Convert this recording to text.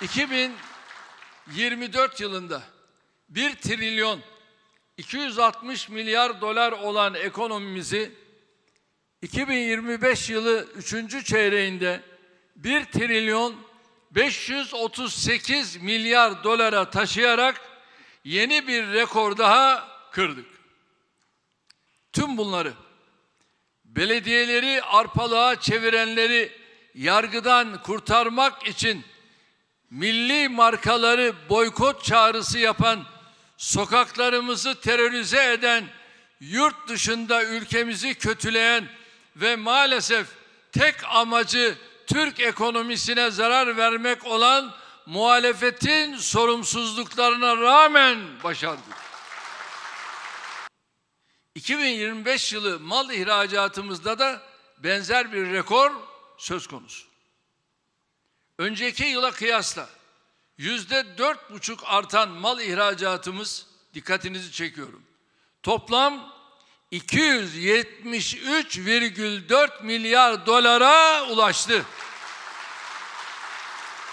2024 yılında 1 trilyon 260 milyar dolar olan ekonomimizi 2025 yılı 3. çeyreğinde 1 trilyon 538 milyar dolara taşıyarak yeni bir rekor daha kırdık. Tüm bunları belediyeleri arpalığa çevirenleri yargıdan kurtarmak için milli markaları boykot çağrısı yapan, sokaklarımızı terörize eden, yurt dışında ülkemizi kötüleyen ve maalesef tek amacı Türk ekonomisine zarar vermek olan muhalefetin sorumsuzluklarına rağmen başardık. 2025 yılı mal ihracatımızda da benzer bir rekor söz konusu. Önceki yıla kıyasla yüzde dört buçuk artan mal ihracatımız dikkatinizi çekiyorum. Toplam 273,4 milyar dolara ulaştı.